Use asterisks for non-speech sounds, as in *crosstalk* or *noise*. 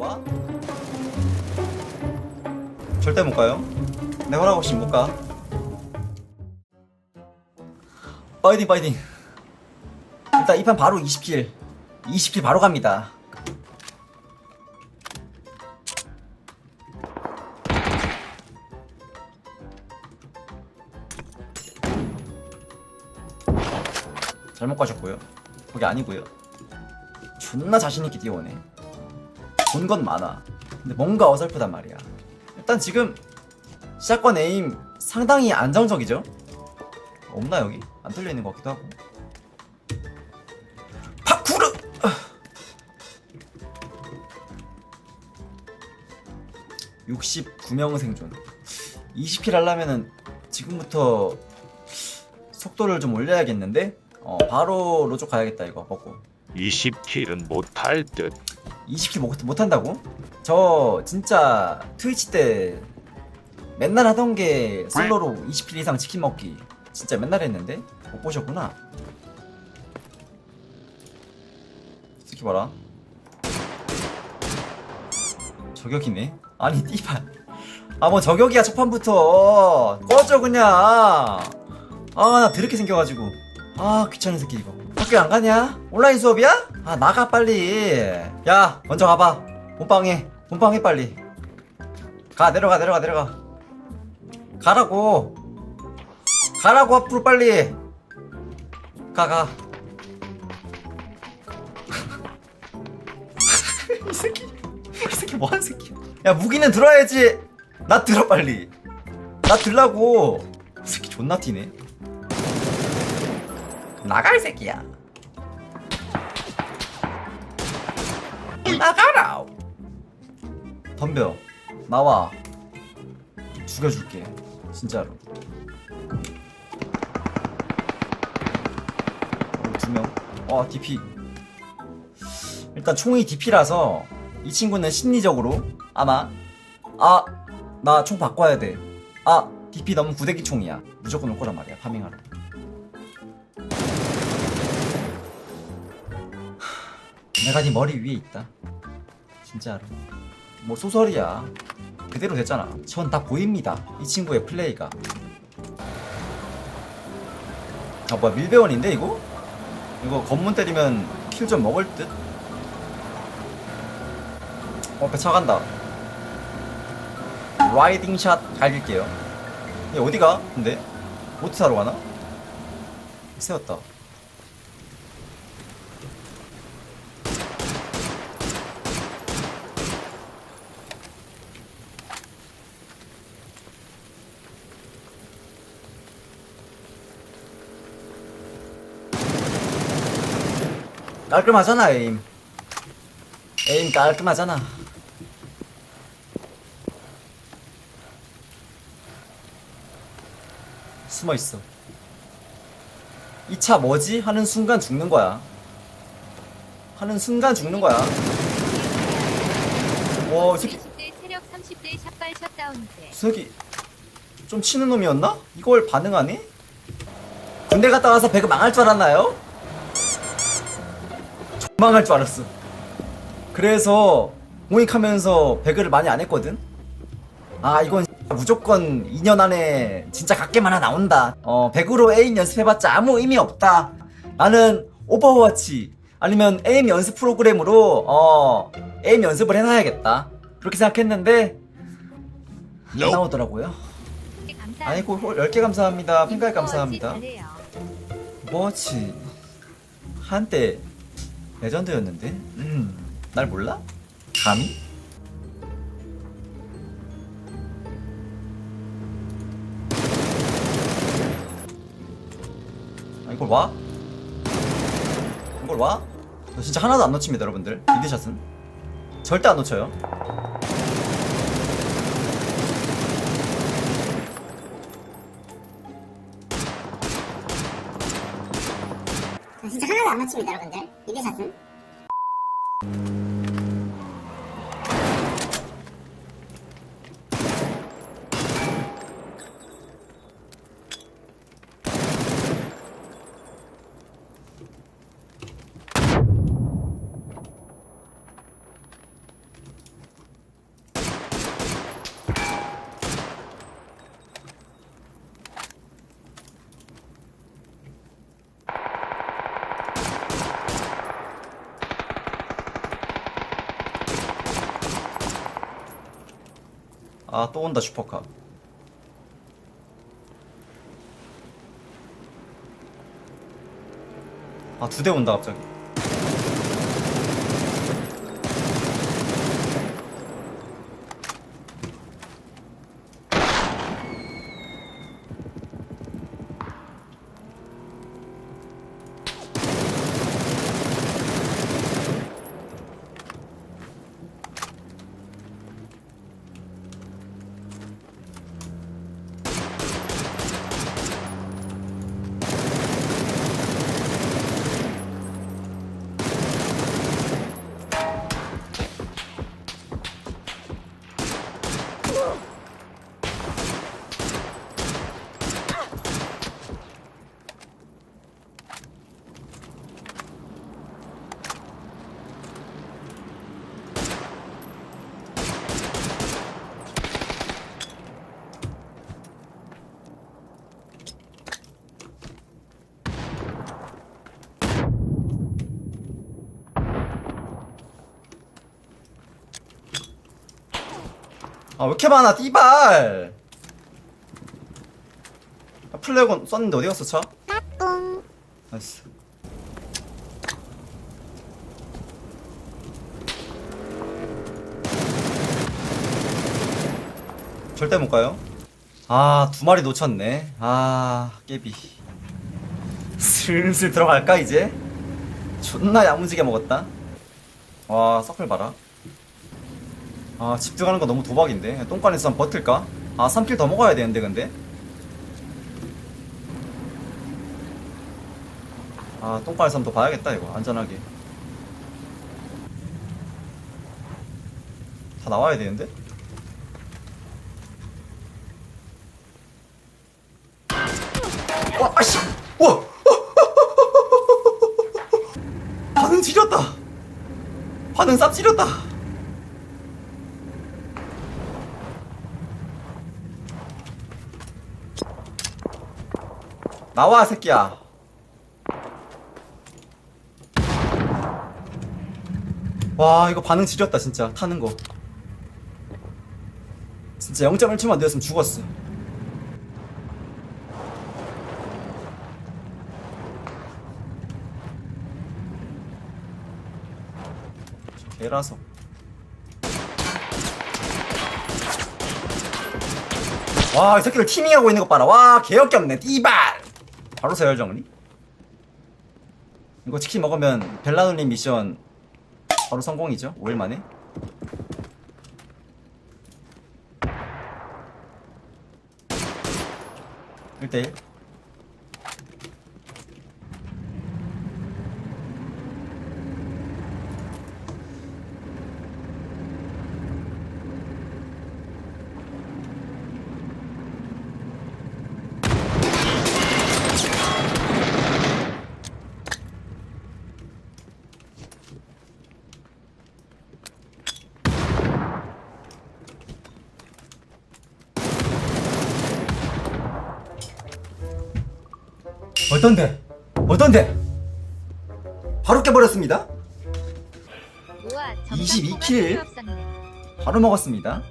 와? 절대 못 가요. 내 허락 없이 못 가. 파이팅 파이팅. 일단 이 판 바로 20킬. 20킬 바로 갑니다. 잘못 가셨고요. 거기 아니고요. 존나 자신있게 뛰어오네. 본 건 많아. 근데 뭔가 어설프단 말이야. 일단 지금 시작권 에임 상당히 안정적이죠? 없나 여기? 안 뚫려 있는 것 같기도 하고. 파쿠르! 아. 69명 생존. 20킬 하려면은 지금부터 속도를 좀 올려야겠는데? 어, 바로 로족 가야겠다 이거 먹고. 20킬은 못할 듯. 20킬 못, 못 한다고? 저 진짜 트위치 때 맨날 하던 게 솔로로 20킬 이상 치킨 먹기. 진짜 맨날 했는데? 못 보셨구나. 스키 봐라. 저격이네. 아니 띠발 아뭐 저격이야 첫판부터. 꺼져 그냥. 아나 더럽게 생겨가지고. 아 귀찮은 새끼 이거 학교 안 가냐? 온라인 수업이야? 아 나가 빨리. 야 먼저 가봐. 본방해 본방해 빨리. 가 내려가 내려가 내려가. 가라고. 가라고 앞으로 빨리. 가가. *laughs* 이 새끼. 이 새끼 뭐하는 새끼야? 야 무기는 들어야지. 나 들어 빨리. 나 들라고. 이 새끼 존나 나가 이 새끼야 나가라. 덤벼. 나와. 죽여줄게. 진짜로. 어, 두 명 어 DP 일단 총이 DP라서 이 친구는 심리적으로 아마 아 나 총 바꿔야 돼 아 DP 너무 구대기 총이야. 무조건 올 거란 말이야. 파밍하러 내가 네 머리 위에 있다 진짜로 뭐 소설이야 그대로 됐잖아 전 다 보입니다 이 친구의 플레이가 아 뭐야 밀배원인데 이거? 이거 검문 때리면 킬 좀 먹을 듯? 어 배차 간다 라이딩 샷 갈길게요 얘 어디가? 근데? 보트 타러 가나? 세웠다 깔끔하잖아 에임 에임 깔끔하잖아 숨어있어 이 차 뭐지? 하는 순간 죽는 거야 하는 순간 죽는 거야 와이 새끼 20대 체력 30대 샷발 이 새끼 좀 치는 놈이었나? 이걸 반응하네? 군대 갔다 와서 배그 망할 줄 알았나요? 망할 줄 알았어. 그래서 모익하면서 배그를 많이 안 했거든. 아 이건 *laughs* 무조건 2년 안에 진짜 갓게임 하나 나온다. 어 배그로 에임 연습해봤자 아무 의미 없다. 나는 오버워치 아니면 에임 연습 프로그램으로 어 에임 연습을 해놔야겠다. 그렇게 생각했는데 안 나오더라고요. 아이고 10개 감사합니다. 핑가이 감사합니다. 뭐지 한때 레전드였는데 음, 날 몰라? 감히? 아 이걸 와? 이걸 와? 저 진짜 하나도 안 놓칩니다 여러분들 미드샷은 절대 안 놓쳐요 진짜 하나도 안 맞춥니다 여러분들 이드샷은 아 또 온다 슈퍼카 아두 대 온다 갑자기 Ugh! 아 왜 이렇게 많아 띠발? 아, 플래곤 썼는데 어디 갔어 차? 나이스. 절대 못 가요? 아 두 마리 놓쳤네. 아 깨비. 슬슬 들어갈까 이제? 존나 야무지게 먹었다. 와 서클 봐라 아, 집 들어가는 거 너무 도박인데. 똥간에서 버틸까? 아, 3킬 더 먹어야 되는데, 근데. 아, 똥간에서 한번 더 봐야겠다, 이거. 안전하게. 다 나와야 되는데? 와, 아씨! 와! 반응 지렸다! 반응 쌉 지렸다! 나와 새끼야 와 이거 반응 지렸다 진짜 타는 거 진짜 0.1초만 되었으면 죽었어 저 개라서 와, 이 새끼들 티밍하고 있는 거 봐라. 와, 개역겹네. 띠발! 바로 서열 정리? 이거 치킨 먹으면 벨라누님 미션 바로 성공이죠. 5일 만에. 일대일 어떤데? 어떤데? 바로 깨버렸습니다. 우와 22 킬. 없었네. 바로 먹었습니다.